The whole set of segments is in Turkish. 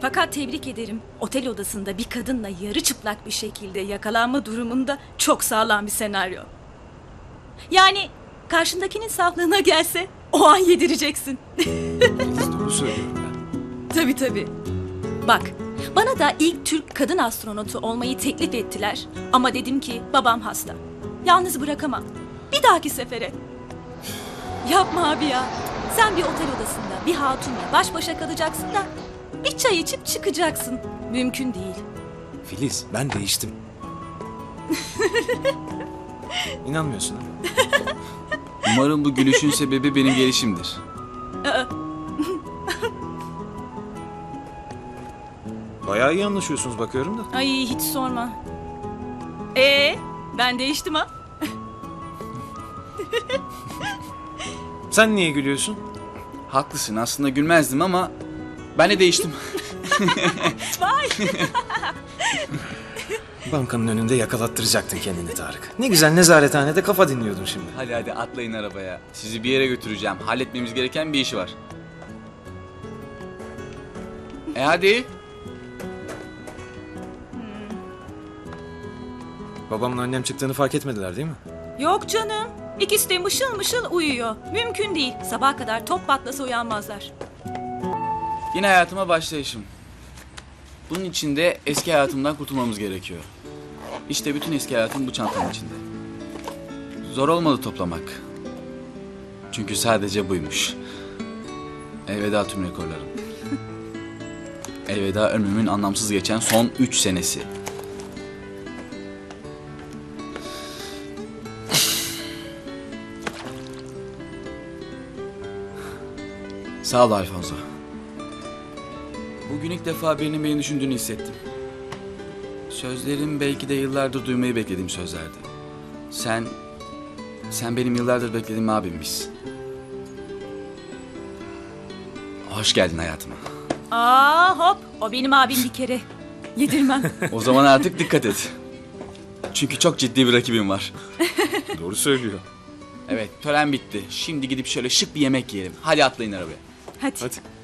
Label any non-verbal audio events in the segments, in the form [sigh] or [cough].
Fakat tebrik ederim. Otel odasında bir kadınla yarı çıplak bir şekilde yakalanma durumunda çok sağlam bir senaryo. Yani karşındakinin saflığına gelse o an yedireceksin. [laughs] Doğru söylüyorum ben. tabii tabii. Bak, bana da ilk Türk kadın astronotu olmayı teklif ettiler. Ama dedim ki babam hasta. Yalnız bırakamam. Bir dahaki sefere. Yapma abi ya. Sen bir otel odasında bir hatunla baş başa kalacaksın da bir çay içip çıkacaksın. Mümkün değil. Filiz ben değiştim. [laughs] İnanmıyorsun ha? Umarım bu gülüşün sebebi benim gelişimdir. Bayağı iyi anlaşıyorsunuz bakıyorum da. Ay hiç sorma. Ee, ben değiştim ha. Sen niye gülüyorsun? Haklısın aslında gülmezdim ama ben de değiştim. [laughs] Vay. [laughs] Bankanın önünde yakalattıracaktın kendini Tarık. Ne güzel nezarethanede kafa dinliyordun şimdi. hadi hadi atlayın arabaya. Sizi bir yere götüreceğim. Halletmemiz gereken bir iş var. E hadi. Babamla annem çıktığını fark etmediler değil mi? Yok canım. İkisi de mışıl mışıl uyuyor. Mümkün değil. Sabaha kadar top patlasa uyanmazlar. Yine hayatıma başlayışım. Bunun için de eski hayatımdan kurtulmamız gerekiyor. İşte bütün eski hayatım bu çantanın içinde. Zor olmadı toplamak. Çünkü sadece buymuş. Elveda tüm rekorlarım. [laughs] Elveda ömrümün anlamsız geçen son üç senesi. Sağ ol Alfonso. Bugün ilk defa birinin beni düşündüğünü hissettim. Sözlerim belki de yıllardır duymayı beklediğim sözlerdi. Sen, sen benim yıllardır beklediğim abimmişsin. Hoş geldin hayatıma. Aa hop. O benim abim bir kere. Yedirmem. [laughs] O zaman artık dikkat et. Çünkü çok ciddi bir rakibim var. [laughs] Doğru söylüyor. Evet, tören bitti. Şimdi gidip şöyle şık bir yemek yiyelim. Hadi atlayın arabaya. Hadi. Hadi.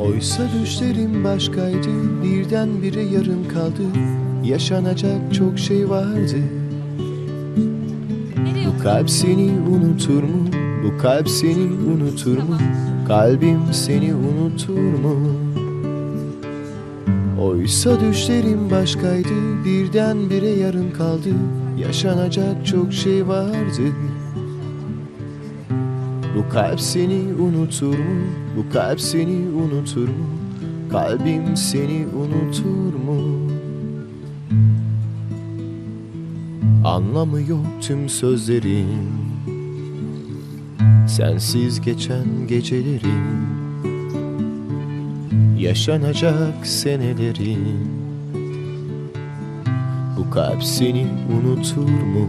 Oysa düşlerim başkaydı birdenbire yarım kaldı. Yaşanacak çok şey vardı. Bu kalp seni unutur mu? Bu kalp seni unutur mu? Kalbim seni unutur mu? Oysa düşlerim başkaydı birdenbire yarım kaldı. Yaşanacak çok şey vardı bu kalp seni unutur mu? Bu kalp seni unutur mu? Kalbim seni unutur mu? Anlamı yok tüm sözlerin Sensiz geçen gecelerin Yaşanacak senelerin Bu kalp seni unutur mu?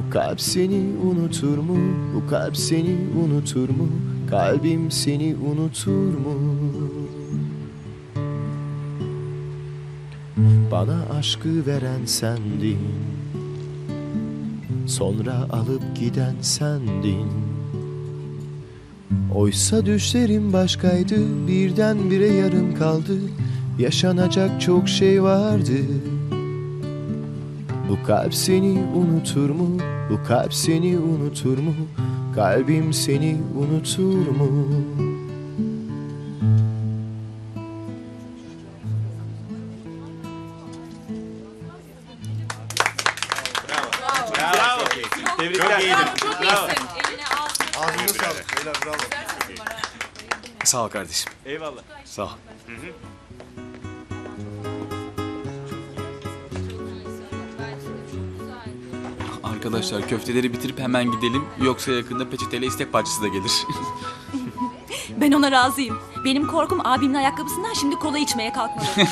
bu kalp seni unutur mu? Bu kalp seni unutur mu? Kalbim seni unutur mu? Bana aşkı veren sendin Sonra alıp giden sendin Oysa düşlerim başkaydı Birdenbire yarım kaldı Yaşanacak çok şey vardı bu kalp seni unutur mu? Bu kalp seni unutur mu? Kalbim seni unutur mu? Sağ ol kardeşim. Eyvallah. Sağ ol. Arkadaşlar köfteleri bitirip hemen gidelim. Yoksa yakında peçeteyle istek parçası da gelir. [laughs] Ben ona razıyım. Benim korkum abimin ayakkabısından şimdi kola içmeye kalkmadı. [laughs]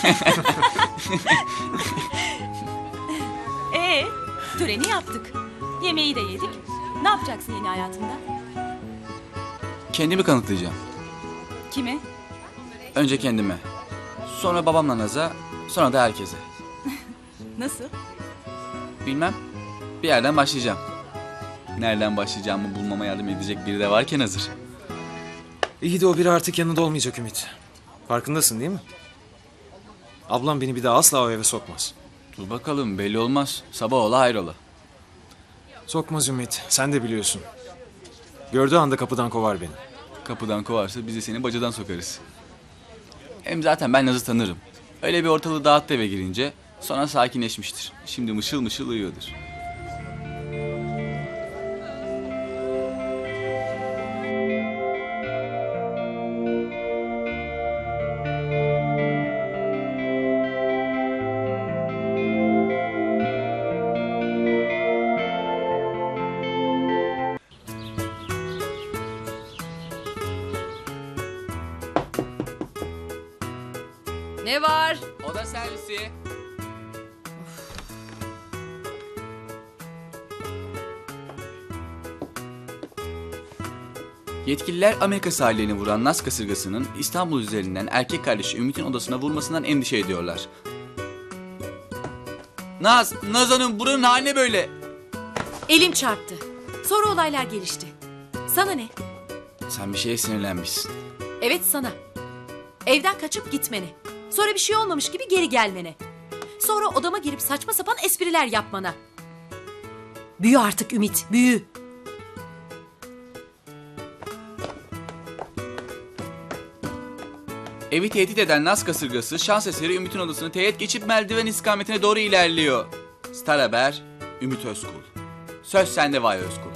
Ee, töreni yaptık. Yemeği de yedik. Ne yapacaksın yeni hayatında? Kendimi kanıtlayacağım. Kimi? Önce kendime. Sonra babamla Naz'a. Sonra da herkese. [laughs] Nasıl? Bilmem. Bir yerden başlayacağım. Nereden başlayacağımı bulmama yardım edecek biri de varken hazır. İyi de o biri artık yanında olmayacak Ümit. Farkındasın değil mi? Ablam beni bir daha asla o eve sokmaz. Dur bakalım belli olmaz. Sabah ola hayrola. Sokmaz Ümit. Sen de biliyorsun. Gördüğü anda kapıdan kovar beni. Kapıdan kovarsa biz de seni bacadan sokarız. Hem zaten ben Naz'ı tanırım. Öyle bir ortalığı dağıttı eve girince sonra sakinleşmiştir. Şimdi mışıl mışıl uyuyordur. Ne var? Oda servisi. Yetkililer Amerika sahillerini vuran Naz kasırgasının İstanbul üzerinden erkek kardeşi Ümit'in odasına vurmasından endişe ediyorlar. Naz, Naz Hanım buranın haline böyle. Elim çarptı. Sonra olaylar gelişti. Sana ne? Sen bir şeye sinirlenmişsin. Evet sana. Evden kaçıp gitmene. Sonra bir şey olmamış gibi geri gelmene. Sonra odama girip saçma sapan espriler yapmana. Büyü artık Ümit, büyü. Evi tehdit eden Naz kasırgası şans eseri Ümit'in odasını teğet geçip merdiven istikametine doğru ilerliyor. Star Haber, Ümit Özkul. Söz sende Vay Özkul.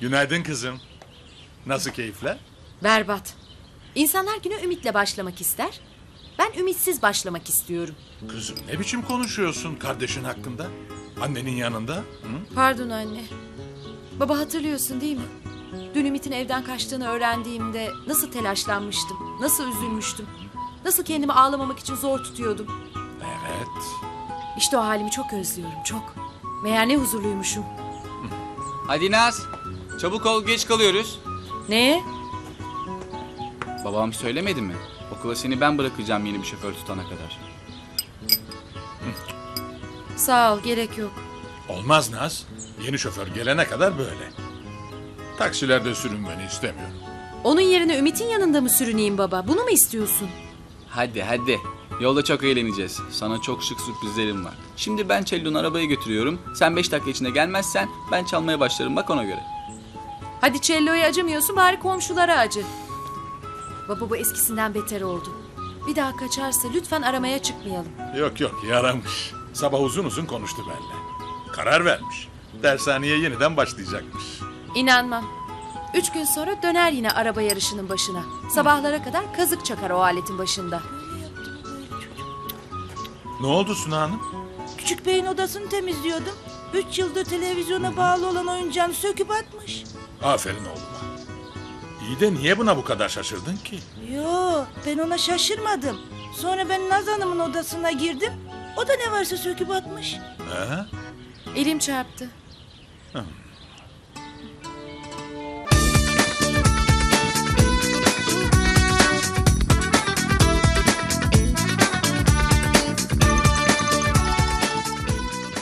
Günaydın kızım. Nasıl keyifler? Berbat. İnsanlar güne ümitle başlamak ister. Ben ümitsiz başlamak istiyorum. Kızım ne biçim konuşuyorsun kardeşin hakkında? Annenin yanında? Hı? Pardon anne. Baba hatırlıyorsun değil mi? Dün Ümit'in evden kaçtığını öğrendiğimde nasıl telaşlanmıştım, nasıl üzülmüştüm. Nasıl kendimi ağlamamak için zor tutuyordum. Evet. İşte o halimi çok özlüyorum, çok. Meğer ne huzurluymuşum. Hadi Naz, çabuk ol geç kalıyoruz. Ne? Babam söylemedi mi? Okula seni ben bırakacağım yeni bir şoför tutana kadar. Sağ ol, gerek yok. Olmaz Naz. Yeni şoför gelene kadar böyle. Taksilerde sürünmeni istemiyorum. Onun yerine Ümit'in yanında mı sürüneyim baba? Bunu mu istiyorsun? Hadi hadi. Yolda çok eğleneceğiz. Sana çok şık sürprizlerim var. Şimdi ben Cello'nun arabaya götürüyorum. Sen 5 dakika içinde gelmezsen ben çalmaya başlarım bak ona göre. Hadi cello'ya acımıyorsun, bari komşulara acı. Baba bu eskisinden beter oldu. Bir daha kaçarsa lütfen aramaya çıkmayalım. Yok yok yaramış. Sabah uzun uzun konuştu benimle. Karar vermiş. Dershaneye yeniden başlayacakmış. İnanmam. Üç gün sonra döner yine araba yarışının başına. Sabahlara kadar kazık çakar o aletin başında. Ne oldu Suna Hanım? Küçük beyin odasını temizliyordum. Üç yıldır televizyona bağlı olan oyuncağını söküp atmış. Aferin oğluma. İyi de niye buna bu kadar şaşırdın ki? Yo ben ona şaşırmadım. Sonra ben Naz Hanım'ın odasına girdim. O da ne varsa söküp atmış. Ha? Elim çarptı.